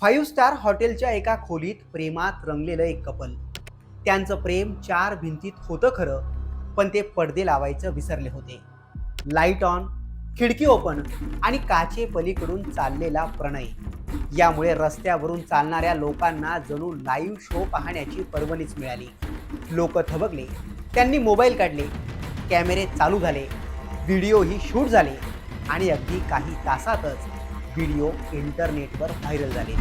Five star हॉटेलच्या एका खोलीत प्रेमात रंगलेलं एक कपल. त्यांचं प्रेम चार भिंतीत होतं खरं पण ते पडदे लावायचं विसरले होते. लाइट ऑन खिडकी ओपन आणि काचे पलीकडून चाललेला प्रणय. यामुळे रस्त्यावरून चालणाऱ्या लोकांना जणू लाईव्ह शो पाहण्याची पर्वणीच मिळाली. लोक थबकले त्यांनी मोबाईल काढले कॅमेरे चालू झाले व्हिडिओही शूट झाले आणि अगदी काही तासातच व्हिडिओ इंटरनेटवर व्हायरल झाले.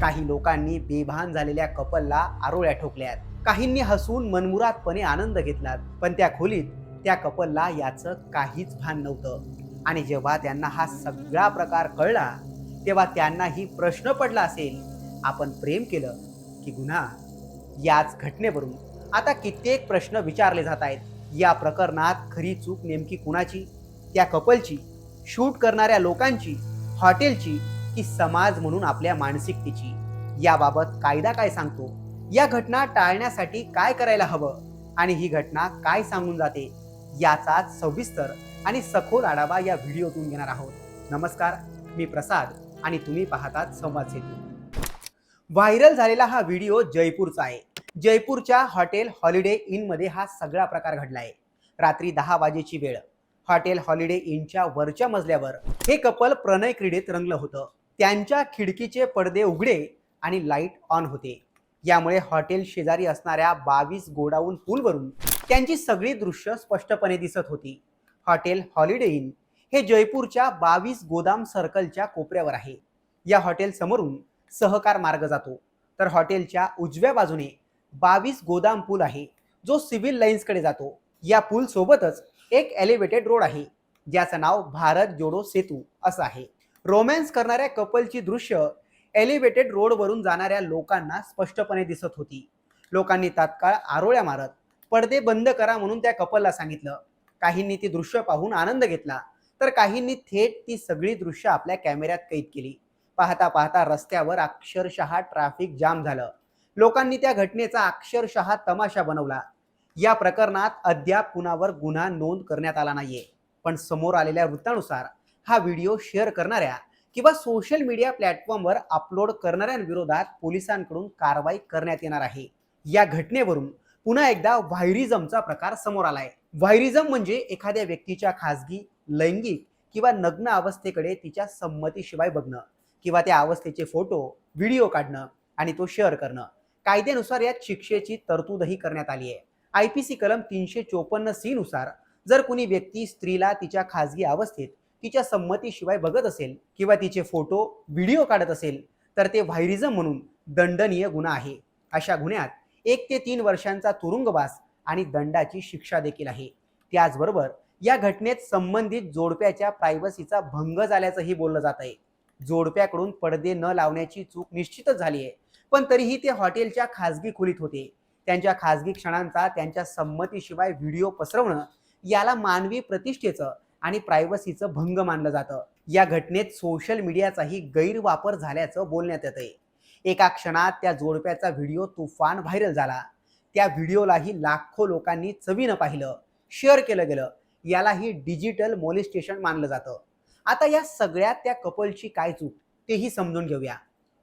काही लोकांनी बेभान झालेल्या कपलला आरोळ्या ठोकल्यात काहींनी हसून मनमुरादपणे आनंद घेतलात पण त्या खोलीत त्या कपलला याचं काहीच भान नव्हतं. आणि जेव्हा त्यांना हा सगळा प्रकार कळला तेव्हा त्यांनाही प्रश्न पडला असेल आपण प्रेम केलं की गुन्हा? याच घटनेवरून. आता कित्येक प्रश्न विचारले जात आहेत. या प्रकरणात खरी चूक नेमकी कुणाची? त्या कपलची? शूट करणाऱ्या लोकांची हॉटेलची की समाज म्हणून आपल्या मानसिकतेची. याबाबत कायदा काय सांगतो? या घटना टाळण्यासाठी काय करायला हवं? आणि ही घटना काय सांगून जाते? याचाच सविस्तर आणि सखोल आढावा या व्हिडिओतून घेणार आहोत. नमस्कार मी प्रसाद आणि तुम्ही पाहतात संवाद सेतू. व्हायरल झालेला हा व्हिडिओ जयपूरचा आहे. जयपूरच्या हॉटेल हॉलिडे इनमध्ये हा सगळा प्रकार घडला आहे रात्री दहा वाजेची वेळ. हॉटेल हॉलिडे इनच्या वरच्या मजल्यावर. हे कपल प्रणय क्रीडेत रंगलं होतं. त्यांच्या खिडकीचे पडदे उघडे आणि लाइट ऑन होते. यामुळे हॉटेल शेजारी असणाऱ्या बावीस गोडाऊन पूलवरून त्यांची सगळी दृश्य स्पष्टपणे दिसत होती. हॉटेल हॉलिडे इन हे जयपूरच्या बावीस गोदाम सर्कलच्या कोपऱ्यावर आहे. या हॉटेल समोरून सहकार मार्ग जातो. तर हॉटेलच्या उजव्या बाजूने बावीस गोदाम पूल आहे जो सिव्हिल लाईन्सकडे जातो. या पूल सोबतच एक एलिव्हेटेड रोड आहे. ज्याचं नाव भारत जोडो सेतू असं आहे. रोमॅन्स करणाऱ्या कपलची दृश्य एलिव्हेटेड रोडवरून जाणाऱ्या लोकांना स्पष्टपणे दिसत होती. लोकांनी तात्काळ आरोळ्या मारत पडदे बंद करा म्हणून त्या कपलला सांगितलं. काहींनी ती दृश्य पाहून आनंद घेतला. तर काहींनी थेट ती सगळी दृश्य आपल्या कॅमेऱ्यात कैद केली. पाहता पाहता रस्त्यावर अक्षरशः ट्रॅफिक जाम झालं. लोकांनी त्या घटनेचा अक्षरशः तमाशा बनवला. या प्रकरणात अद्याप कुणावर गुन्हा नोंद करण्यात आला नाहीये. पण समोर आलेल्या वृत्तानुसार हा व्हिडिओ शेअर करणाऱ्या किंवा सोशल मीडिया प्लॅटफॉर्मवर अपलोड करणाऱ्यांविरोधात पोलिसांकडून कारवाई करण्यात येणार आहे. या घटनेवरून पुन्हा एकदा व्हायरिझमचा प्रकार समोर आलाय. व्हायरिझम म्हणजे एखाद्या व्यक्तीच्या खासगी लैंगिक किंवा नग्न अवस्थेकडे तिच्या संमतीशिवाय बघणं किंवा त्या अवस्थेचे फोटो व्हिडिओ काढणं आणि तो शेअर करणं. कायद्यानुसार यात शिक्षेची तरतूदही करण्यात आली आहे. आय पी सी कलम तीनशे चोपन्न सी नुसार जर कुणी व्यक्ती स्त्रीला तिच्या खासगी अवस्थेत तिच्या संमतीशिवाय बघत असेल किंवा तिचे फोटो व्हिडिओ काढत असेल तर ते व्हायरिझम म्हणून दंडनीय गुन्हा आहे. अशा गुन्ह्यात एक ते तीन वर्षांचा तुरुंगवास आणि दंडाची शिक्षा देखील आहे. त्याचबरोबर या घटनेत संबंधित जोडप्याच्या प्रायव्हसीचा भंग झाल्याचंही बोललं जात आहे. जोडप्याकडून पडदे न लावण्याची चूक निश्चितच झाली आहे पण तरीही ते हॉटेलच्या खासगी खोलीत होते. त्यांच्या खासगी क्षणांचा त्यांच्या संमतीशिवाय व्हिडिओ पसरवणं याला मानवी प्रतिष्ठेचं आणि प्रायव्हसीचं भंग मानलं जातं. या घटनेत सोशल मीडियाचाही गैरवापर झाल्याचं बोलण्यात येतं आहे एका क्षणात त्या जोडप्याचा व्हिडिओ तुफान व्हायरल झाला. त्या व्हिडिओलाही लाखो लोकांनी चवीनं पाहिलं शेअर केलं गेलं. यालाही डिजिटल मोलिस्टेशन मानलं जातं. आता या सगळ्यात त्या कपलची काय चूक तेही समजून घेऊया.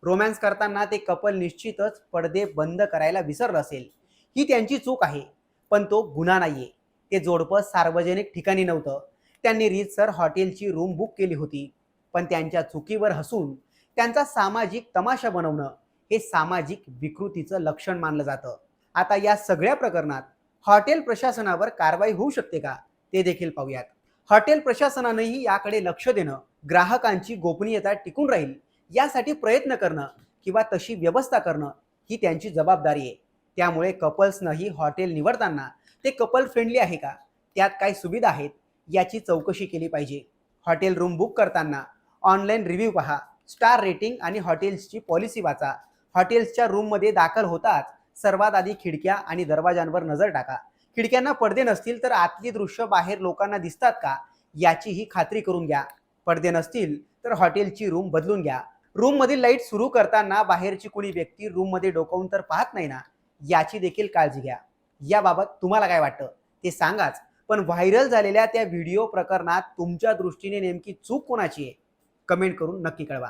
रोमॅन्स करताना ते कपल निश्चितच पडदे बंद करायला विसरलं असेल. ही त्यांची चूक आहे पण तो गुन्हा नाहीये. ते जोडपं सार्वजनिक ठिकाणी नव्हतं. त्यांनी रीतसर हॉटेलची रूम बुक केली होती. पण त्यांच्या चुकीवर हसून त्यांचा सामाजिक तमाशा बनवणं हे सामाजिक विकृतीचं लक्षण मानलं जातं. आता या सगळ्या प्रकरणात हॉटेल प्रशासनावर कारवाई होऊ शकते का? ते देखील पाहूयात. हॉटेल प्रशासनानंही याकडे लक्ष देणं ग्राहकांची गोपनीयता टिकून राहील. यासाठी प्रयत्न करणं किंवा तशी व्यवस्था करणं ही त्यांची जबाबदारी आहे. त्यामुळे कपल्सनंही हॉटेल निवडताना ते कपल फ्रेंडली आहे का? त्यात काय सुविधा आहेत? याची चौकशी केली पाहिजे. हॉटेल रूम बुक करताना ऑनलाईन रिव्ह्यू पहा. स्टार रेटिंग आणि हॉटेल्सची पॉलिसी वाचा. हॉटेल्सच्या रूममध्ये दाखल होताच सर्वात आधी खिडक्या आणि दरवाजांवर नजर टाका. खिडक्यांना पडदे नसतील तर आतली दृश्य बाहेर लोकांना दिसतात का? याचीही खात्री करून घ्या. पडदे नसतील तर हॉटेलची रूम बदलून घ्या. रूम मधील लाइट सुरू करताना बाहेरची कुणी व्यक्ती रूममध्ये डोकावून तर पाहत नाही ना याची देखील काळजी घ्या. याबाबत तुम्हाला काय वाटतं? ते सांगाच. पण व्हायरल झालेल्या त्या व्हिडिओ प्रकरणात तुमच्या दृष्टीने नेमकी चूक कोणाची आहे? कमेंट करून नक्की कळवा.